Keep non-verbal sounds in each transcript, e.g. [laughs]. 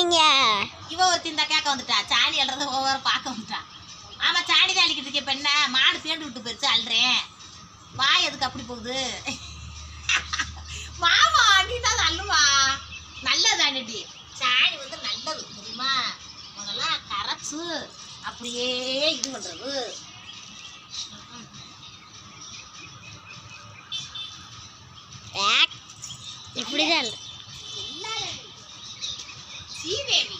இருக்கீங்க? இவ ஒருத்தி இந்த கேட்க வந்துட்டா. சாணி அல்றத ஒவ்வொரு பார்க்க வந்துட்டா. ஆமா சாணி தான் அழிக்கிட்டு இருக்கே. பெண்ண மாடு தேண்டு விட்டு போயிடுச்சு அல்றேன் வாய் எதுக்கு அப்படி போகுது? மாமா நீ தான் அல்லுமா நல்லதானடி சாணி வந்து நல்லது தெரியுமா? முதல்ல கரைச்சு அப்படியே இது பண்றது. இப்படிதான் இல்ல. சீதேவி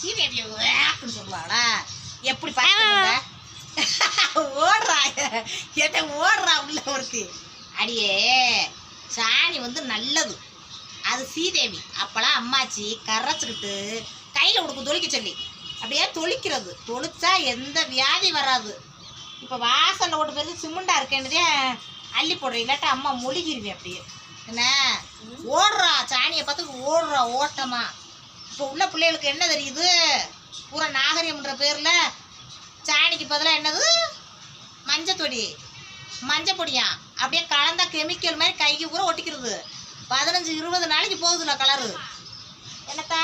சீதேவி வேப்புன்னு சொல்லுவாளா எப்படி பார்த்துங்க [laughs] ஓடுறா. என்ன ஓடுறா உள்ள ஒருத்தி அடியே சாணி வந்து நல்லது. அது சீதேவி அப்பெல்லாம் அம்மாச்சி கரைச்சிக்கிட்டு கையில் உடுக்கு தொளிக்க சொல்லி. அப்படியே தொளிக்கிறது. தொளிச்சா எந்த வியாதி வராது. இப்போ வாசலில் ஓட்டு பேருக்கு சிமெண்டா இருக்கேன்னதே அள்ளி போடுறேன். இல்லாட்டா அம்மா மொழிகிருவேன் அப்படியே. என்ன? ஓடுறா. சாணியை பார்த்து ஓடுறா ஓட்டமா. இப்போ உள்ள பிள்ளைகளுக்கு என்ன தெரியுது? பூரா நாகரிகம்ன்ற பேரில் சாணிக்கு பதிலாக என்னது? மஞ்சத்தொடி. மஞ்சள் பொடியா அப்படியே கலந்தா கெமிக்கல் மாதிரி கைக்கு பூரா ஒட்டிக்கிறது. பதினஞ்சு இருபது நாளைக்கு போகுதுல கலரு என்னத்தா?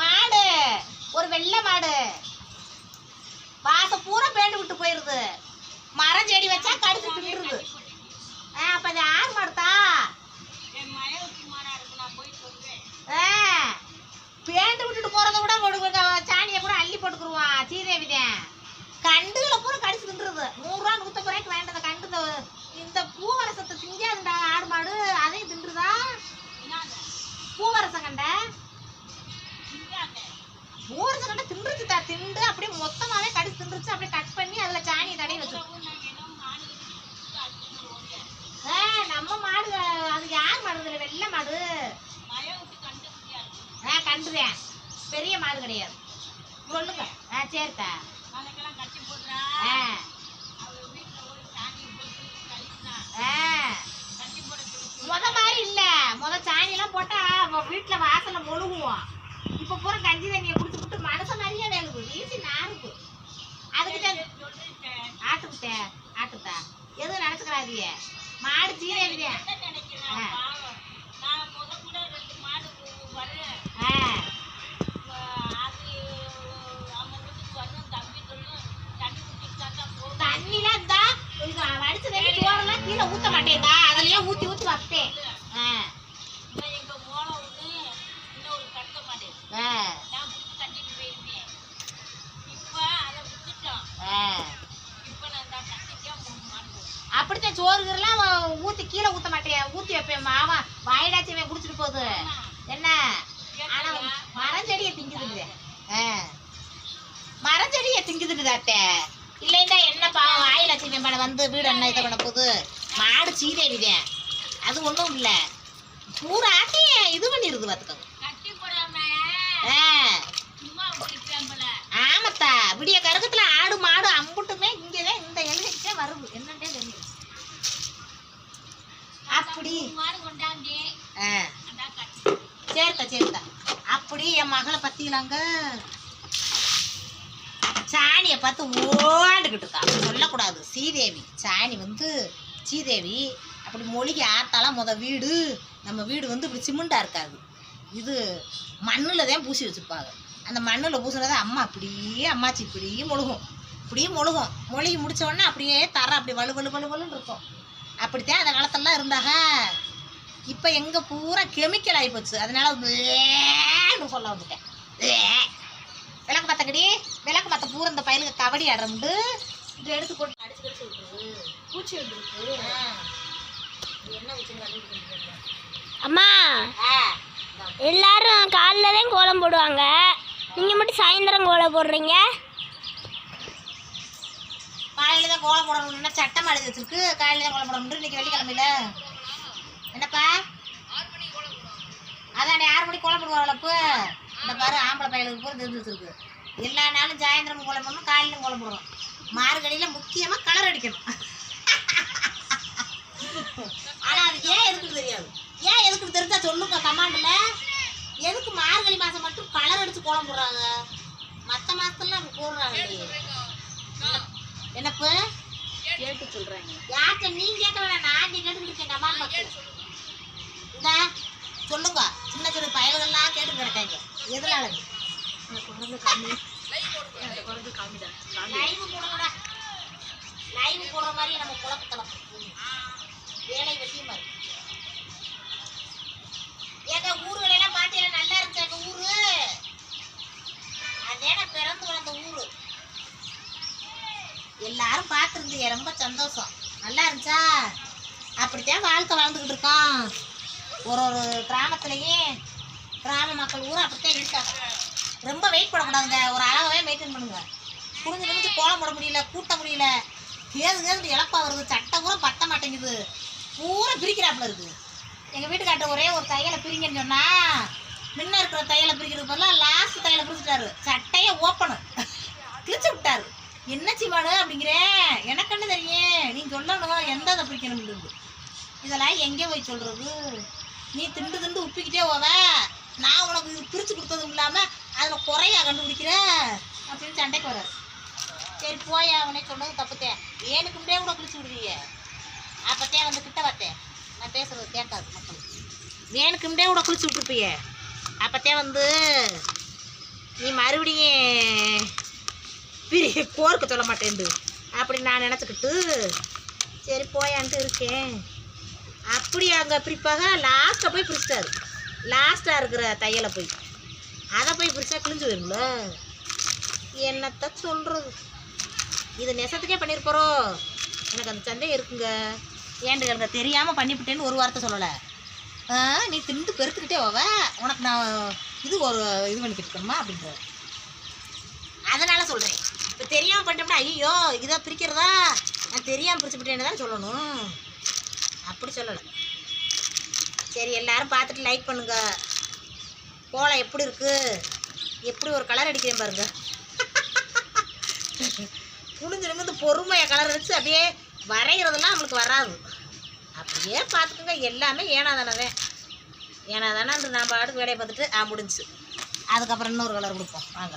மாடு. ஒரு வெள்ளை மாடு. வாசம் பூரா பேண்டு விட்டு போயிடுது மரம் செடி வச்சா கடிச்சு தின்றுது மொழுகுவோம் இப்ப பூரா கஞ்சி தண்ணியை குடிச்சு விட்டு மனச மாதிரியே வேலுது வீசி நாருக்கு. அதுக்கு தான் ஆட்டுக்கிட்ட ஆட்டுத்தா எதுவும் நினைச்சுக்கிறாதிய மாடு ஆ. ஆ. தண்ணிலாம் இருந்தா வடிச்ச தண்ணி சோறெல்லாம் கீழே ஊத்த மாட்டேன்டா. அதுலயே ஊத்தி ஊத்தி வைப்பேன். ஊத்தி கீழே ஊத்த மாட்டேன் ஊத்தி வைப்பேன் மாவா வாயிடாச்சுமே குடிச்சிட்டு போகுது. என்ன? ஆனா மரஞ்செடியை திங்குதுங்க. மரஞ்செடியை திங்குதுங்க அத்தை இல்லைன்னா என்ன பாவம் வாயில வச்சுருவேன் பண்ண வந்து வீடு என்ன இதை பண்ண போகுது. மாடு சீதேவிதேன் அது ஒன்றும் இல்லை. பூராட்டி இது பண்ணிடுது பார்த்துக்கோங்க ஆமாத்தா விடிய கருக்கத்துல ஆடு மாடு அம்புட்டுமே இங்கதான் இந்த எழுதிக்கிட்டே வருது என்னன்னே தெரியுது அப்படி. ஆ. சரித்தா சரித்தா. அப்படி என் மகளை பத்திக்கலாங்க சாணியை பார்த்து ஓண்டுக்கிட்டு இருக்கா. சொல்லக்கூடாது. சீதேவி. சாணி வந்து சீதேவி. அப்படி மொழிகி ஆத்தாலாம் முத வீடு. நம்ம வீடு வந்து இப்படி சிமெண்டா இருக்காது. இது மண்ணில் தான் பூசி வச்சுருப்பாங்க. அந்த மண்ணில் பூசினதை அம்மா அப்படியே அம்மாச்சி இப்படியே மொழுகும். இப்படியே மொழுகும். மொழிகி முடிச்ச உடனே அப்படியே தர அப்படி வலு வலு வலு வலுன்னு இருக்கும். அப்படித்தான் அந்த காலத்துலலாம் இருந்தாக இப்போ எங்கே பூரா கெமிக்கல் ஆகி போச்சு. அதனால சொல்ல வந்துட்டேன். விளக்கு மத்தக்கடி விளக்கு மத்த பூரா இந்த பயலுக்கு கபடி ஆடுறோம்டு இதை எடுத்து போட்டு அடிச்சு கடிச்சு விட்டுருது பூச்சி வந்துருக்கு. என்ன அம்மா. எல்லாரும் காலைல தான் கோலம் போடுவாங்க. நீங்கள் மட்டும் சாயந்தரம் கோலம் போடுறீங்க? காலையில் தான் கோலம் போடணும்னா சட்டம் எழுதி வச்சிருக்கு. காலையில் தான் கோலம் போடணும். இன்னைக்கு வெள்ளிக்கிழமையில. என்னப்பா? அதானே ஆறு மணிக்கு கோலம் போடுவாங்கள இப்போ இந்த பாரு ஆம்பளை பயலுக்கு பூரா தெரிஞ்சு வச்சிருக்கு. எல்லா நாளும் சாயந்தரம் கோலம் போடணும் காலையிலும் கோலம் போடுறோம் மார்கழியில முக்கியமாக கலர் அடிக்கணும் ஆனா அது ஏன் எதுக்கு தெரியாது ஏன் எதுக்கு தெரிஞ்சா சொல்லுங்க கமாண்ட்ல எதுக்கு மார்கழி மாசம் மட்டும் கலர் அடிச்சு கோலம் போடுறாங்க மற்ற மாசத்துல அப்படி போடுறாங்க என்னப்பு கேட்டு சொல்கிறாங்க யார்கிட்ட நீ கேட்க வேணாம் நான் நீ கேட்டுக்கிட்டு இருக்கேன் கமாண்ட் பாக்ஸ் இந்த சொல்லுங்க சின்ன சின்ன பயல்கள்லாம் கேட்டு கிடக்காங்க எதனால லைவ் போடுங்கடா லைவ் போடுற மாதிரி நம்ம குழப்பத்தலாம் வேலை வெட்டியும் பாரு எங்க ஊருகளை எல்லாம் பார்த்தீங்கன்னா நல்லா இருந்துச்சு எங்க ஊரு அதே நான் பிறந்து வளர்ந்த ஊரு எல்லாரும் பார்த்துருந்தீங்க ரொம்ப சந்தோஷம். நல்லா இருந்துச்சா? அப்படித்தான் வாழ்க்கை வாழ்ந்துக்கிட்டு இருக்கோம். ஒரு ஒரு கிராமத்துலேயும் கிராம மக்கள் ஊரும் அப்படித்தான் இருக்காங்க. ரொம்ப வெயிட் பண்ணக்கூடாதுங்க. ஒரு அழகாகவே மெயின்டைன் பண்ணுங்க. குடிஞ்சு குனிஞ்சு கோலம் போட முடியல கூட்ட முடியல. ஏது ஏது இழப்பா வருது. சட்டை கூட பத்த மாட்டேங்குது. பூரா பிரிக்கிறாப்புல இருக்குது எங்கள் வீட்டுக்காட்ட ஒரே ஒரு தையலை பிரிங்கன்னு சொன்னால் முன்ன இருக்கிற தையலை பிரிக்கிறது பதிலாக லாஸ்ட் தையலை பிரிச்சுட்டாரு. சட்டையை ஓப்பனு கிழிச்சு விட்டாரு. என்ன சிவாடு அப்படிங்கிறேன் எனக்கு என்ன தெரியும்? நீ சொல்லணும். எந்த இதை பிரிக்கணும் இதெல்லாம் எங்கே போய் சொல்கிறது நீ திண்டு திண்டு உப்பிக்கிட்டே போவ. நான் உனக்கு இது பிரித்து கொடுத்ததும் இல்லாமல் அதில் குறையா கண்டுபிடிக்கிற அப்படின்னு சண்டைக்கு வராரு சரி போய் அவனே சொன்னது தப்புத்தேன் ஏனுக்குண்டே கூட குளிச்சு விடுவீங்க அப்போத்தே வந்து கிட்ட வரத்தேன் நான் பேசுறது கேட்காது மக்கள் வேணுக்குண்டே கூட குளிச்சு விட்டுருப்பீங்க அப்போத்தே வந்து நீ மறுபடியும் பிரிய போர்க்க சொல்ல மாட்டேன்டு. அப்படி நான் நினச்சிக்கிட்டு சரி போயான்ட்டு இருக்கேன். அப்படி அங்கே பிரிப்பாக லாஸ்ட்டை போய் பிரிச்சிட்டாரு. லாஸ்ட்டாக இருக்கிற தையலை போய். அதை போய் பிடிச்சா கிழிஞ்சு வரும்ல என்னத்த சொல்கிறது இது நெசத்துக்கே பண்ணியிருப்போரோ எனக்கு அந்த சந்தேகம் இருக்குங்க. ஏன்டு எனக்கு தெரியாமல் பண்ணிவிட்டேன்னு ஒரு வார்த்தை சொல்லலை. ஆ, நீ திண்டு பெருத்துக்கிட்டே போவ உனக்கு நான் இது ஒரு இது பண்ணிக்கிட்டு இருக்கணுமா அப்படின்ற. அதனால் சொல்கிறேன் இப்போ தெரியாமல் பண்ணிட்டோம்னா ஐயோ இதை பிரிக்கிறதா? நான் தெரியாமல் பிரிச்சுக்கிட்டேன்னு தான் சொல்லணும். அப்படி சொல்லலை. சரி எல்லாரும் பார்த்துட்டு லைக் பண்ணுங்கள் கோலம் எப்படி இருக்குது எப்படி ஒரு கலர் அடிக்கிறேன் பாருங்க. குனிஞ்சு நிமிந்து பொறுமையாக கலர் வச்சு அப்படியே வரைகிறதெல்லாம் நம்மளுக்கு வராது. அப்படியே பார்த்துக்கோங்க எல்லாமே ஏனாதானவே. ஏனாதானே நான் பாட்டுக்கு வேலையை பார்த்துட்டு ஆ முடிஞ்சு அதுக்கப்புறம் இன்னொரு கலர் கொடுப்போம். வாங்க.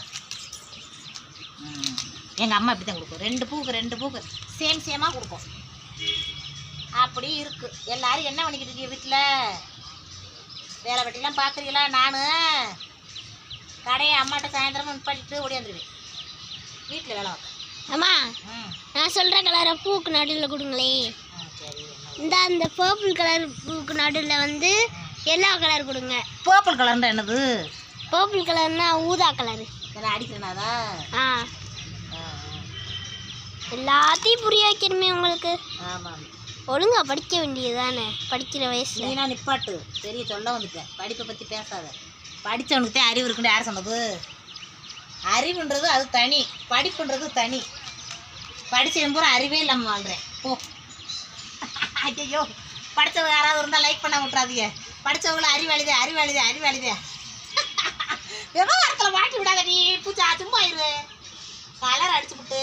எங்கள் அம்மா இப்படி தான் கொடுக்கும். ரெண்டு பூக்கு ரெண்டு பூக்கு. சேம் சேமாக கொடுப்போம். அப்படி இருக்குது எல்லோரும் என்ன பண்ணிக்கிட்டு இருக்கீங்க வீட்டில் வேலை வெட்டிலாம் பார்க்குறீங்களா? நான் கடையை அம்மாட்ட சாயந்தரமா நிப்பாட்டிட்டு ஓடியாந்துருவேன் வீட்டில் வேலை பார்ப்பேன். அம்மா நான் சொல்கிற கலரை பூக்கு நடுவில் கொடுங்களே. இந்த அந்த பர்பிள் கலர் பூக்கு நடுவில் வந்து எல்லோ கலர் கொடுங்க. பர்பிள் கலர்ன்ற என்னது? பர்பிள் கலர்னா ஊதா கலர் என்ன அடிக்கிறனாதா ஆ. எல்லாத்தையும் புரிய வைக்கணுமே உங்களுக்கு. ஆமாம். ஒழுங்கா படிக்க வேண்டியது தானே படிக்கிற வயசு நீனா நிப்பாட்டு. பெரிய சொல்ல வந்துட்டேன் படிப்பை பற்றி பேசாத. படித்தவனுக்கு தான் அறிவு இருக்குன்னு யார் சொன்னது? அறிவுன்றது அது தனி. படிப்புன்றது தனி. படிச்சவன் பூரா அறிவே இல்லாமல் வாழ்கிறேன் ஓ ஐயோ படித்தவங்க யாராவது இருந்தால் லைக் பண்ண விட்றாதீங்க படித்தவங்கள அறிவாளிதே அறிவாளிதே அறிவாளிதே விவகாரத்தில் மாட்டி விடாத நீ. பூச்சா சும்மா ஆயிரு கலர் அடிச்சு விட்டு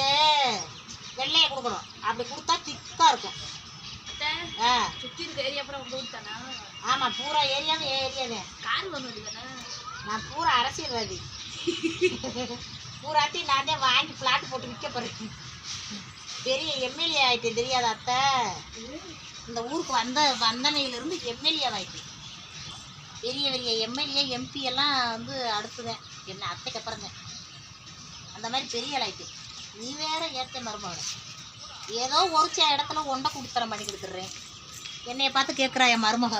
வெள்ளையை கொடுக்கணும். அப்படி கொடுத்தா திக்காக இருக்கும். சுற்றி இருக்க ஏரியா அப்புறம் உங்க ஊர் தானா ஆமாம் பூரா ஏரியாவும் ஏரியாவே கார் தானே நான் பூரா அரசியல்வாதி. பூராத்தையும் நான் தான் வாங்கி பிளாட் போட்டு விற்க போகிறேன் பெரிய எம்எல்ஏ ஆயிட்டேன் தெரியாத அத்தை? இந்த ஊருக்கு வந்த வந்தனையிலிருந்து எம்எல்ஏ ஆயிட்டேன். பெரிய பெரிய எம்எல்ஏ எம்பி எல்லாம் வந்து அடுத்துதான் என்ன அத்தைக்கு அப்புறம் தான் அந்த மாதிரி பெரிய ஆள் ஆயிட்டேன். நீ வேற ஏற்ற மருமகன். ஏதோ ஒரு சில இடத்துல ஒண்டை குடித்தரம் பண்ணி கொடுத்துட்றேன் என்னைய பார்த்து கேட்குறா என் மருமக?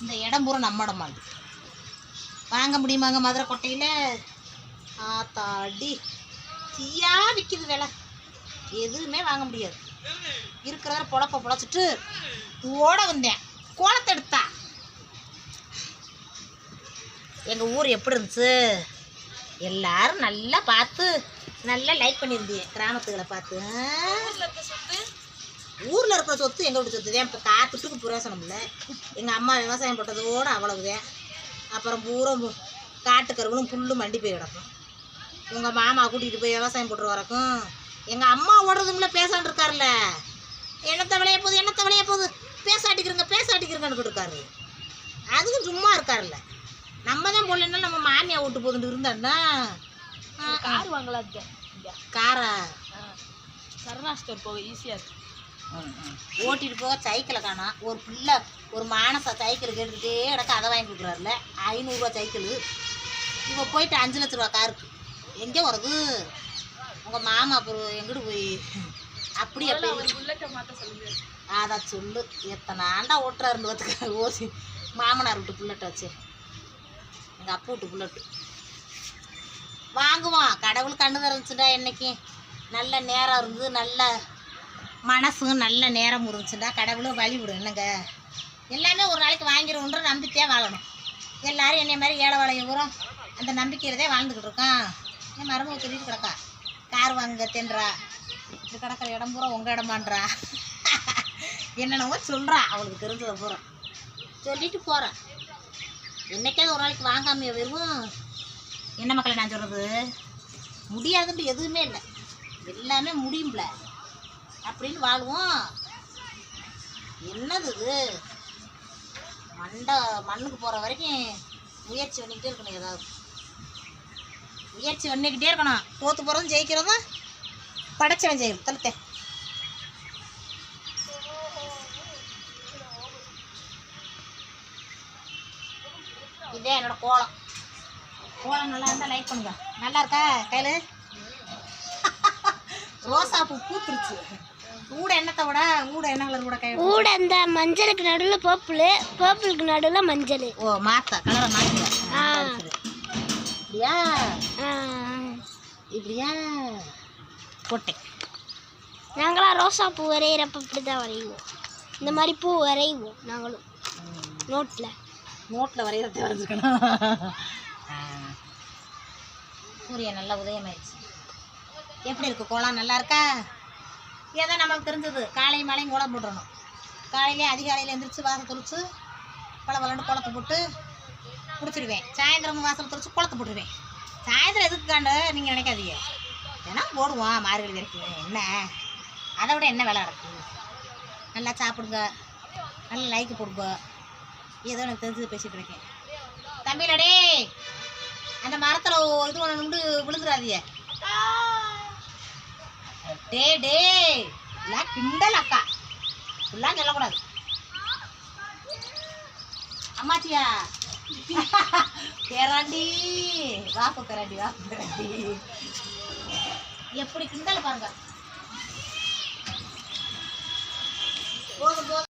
இந்த இடம் பூரா நம்ம இடமாண்டு வாங்க முடியுமாங்க மதுரை கொட்டையில்? ஆத்தாடி. தீயா விற்கிது விலை. எதுவுமே வாங்க முடியாது. இருக்கிறத பொழப்ப பொழைச்சிட்டு ஓட வந்தேன். கோலத்தை எடுத்தா. எங்கள் ஊர் எப்படி இருந்துச்சு? எல்லாரும் நல்லா பார்த்து நல்லா லைக் பண்ணியிருந்தீங்க கிராமத்துகளை பார்த்து. ஊரில் இருக்கிற சொத்து? எங்கள் வீட்டு சொத்து தான். இப்போ காத்துட்டுக்கு புரோசனம் இல்லை எங்கள் அம்மா விவசாயம் போட்டதோடு அவ்வளவுதான். அப்புறம் பூரா மு- காட்டுக்கருவனும் புல்லும் மண்டி போய் கிடக்கும். உங்கள் மாமா கூட்டிகிட்டு போய் விவசாயம் போட்டு வரக்கும் எங்கள் அம்மா ஓடுறதுங்கள பேசாண்டு இருக்கார்ல என்னத்த விளைய போகுது என்னத்த விளைய போகுது? பேசாட்டிக்கிறங்க பேசாட்டிக்கிறங்கன்னு இருக்காரு அதுக்கும் சும்மா இருக்காருல்ல. நம்ம தான் போடலன்னா நம்ம மாமியா விட்டு போதுட்டு இருந்தான்னா கார் வாங்கலாம் காரா? சரணா ஸ்டோர் போக ஈஸியாக இருக்கு. ஓட்டிட்டு போக சைக்கிளை காணோம். ஒரு பிள்ளை ஒரு மானசா சைக்கிள் கேட்டுக்கிட்டே கிடக்க அதை வாங்கி கொடுக்குறாருல. ஐநூறுரூவா சைக்கிள். இவ போயிட்டு அஞ்சு லட்ச ரூபா காருக்கு. எங்கே வருது உங்கள் மாமா அப்புறம் எங்கிட்டு போய்? அப்படி அப்படி. அதான் சொல்லு. எத்தனை ஆண்டா ஓட்டுறாருன்னு பார்த்துக்க ஓசி மாமனார் விட்டு புல்லட்டை வச்சு. எங்கள் அப்பா விட்டு புல்லட்டு. வாங்குவோம் கடவுள் கண்ணு திறந்துச்சுடா என்னைக்கு. நல்ல நேரம் இருந்து நல்ல மனசும் நல்ல நேரம் இருந்துச்சுடா. கடவுளும் வழி விடும் என்னங்க? எல்லாமே ஒரு நாளைக்கு வாங்கிடுவோன்ற நம்பிக்கையாக வாழணும். எல்லோரும் என்னை மாதிரி ஏழை வாழைய பூரா அந்த நம்பிக்கையில்தான் வாழ்ந்துக்கிட்டு இருக்கோம் என் மருமக சொல்லிட்டு கிடக்கா? கார் வாங்க தின்றா. இது கிடக்கிற இடம் பூரா உங்கள் இடமான்றா. என்னென்னவோ சொல்கிறா அவளுக்கு தெரிஞ்சதை பூரா. சொல்லிட்டு போகிறேன் என்னைக்காவது ஒரு நாளைக்கு வாங்காமைய வெறும் என்ன மக்களை நான் சொல்கிறது முடியாதுன்ட்டு எதுவுமே இல்லை. எல்லாமே முடியும்ல. அப்படின்னு வாழ்வோம். என்னது இது? மண்டை மண்ணுக்கு போகிற வரைக்கும் முயற்சி பண்ணிக்கிட்டே இருக்கணும் ஏதாவது. முயற்சி பண்ணிக்கிட்டே இருக்கணும். தோத்து போகிறதும் ஜெயிக்கிறதும் படைச்சவன் செய்யும் தழுத்தே இதே என்னோட கோலம். கோலம் நல்லா இருந்தால் லைக் பண்ணுங்க. நல்லா இருக்கா கையில்? [laughs] ரோசா பூ பூத்துருச்சு. ஊட எண்ணத்தை விட ஊட கலர் கூட கை ஊட அந்த மஞ்சளுக்கு நடுவில் பர்பிள் பர்பிளுக்கு நடுவில் மஞ்சள். ஓ மாத்தா கலரை மாத்தியா ஆ. இப்படியா. இப்படியா? போட்டேன் நாங்களாம் ரோசா பூ வரைகிறப்ப இப்படி தான் வரைவோம் இந்த மாதிரி பூ வரைவோம் நாங்களும். நோட்டில் நோட்டில் வரைகிறத வரைஞ்சிக்கணும் சூரியன் நல்லா உதயமாயிடுச்சு. எப்படி இருக்குது கோலம் நல்லா இருக்கா? ஏதோ நமக்கு தெரிஞ்சது. காலை மாலையும் கோலம் போட்டுடணும் காலையிலே அதிகாலையில் எழுந்திரிச்சு வாசல் துளிச்சு பல பலன்னு குளத்தை போட்டு பிடிச்சிடுவேன் சாயந்தரமும் வாசல் துளிச்சு குளத்தை போட்டுருவேன். சாயந்தரம் எதுக்கு காண்டு நீங்கள் நினைக்காதீங்க. ஏன்னா போடுவோம் மார்கழி வரைக்கும். என்ன? அதை விட என்ன வேலை நடக்குது நல்லா சாப்பிடுங்க. நல்லா லைக்கு போடுங்க. ஏதோ எனக்கு தெரிஞ்சது பேசிகிட்டு இருக்கேன். தம்பிலடே அந்த மரத்துல இது ஒன்று விழுந்துடாதீங்க டே டே எல்லாம் கிண்டல் அக்கா. இப்படிலாம் சொல்லக்கூடாது. அம்மாச்சியா? பேராண்டி. வாப்பு பேராண்டி வாப்பு பேராண்டி. எப்படி கிண்டல் பாருங்க. போதும் போதும்.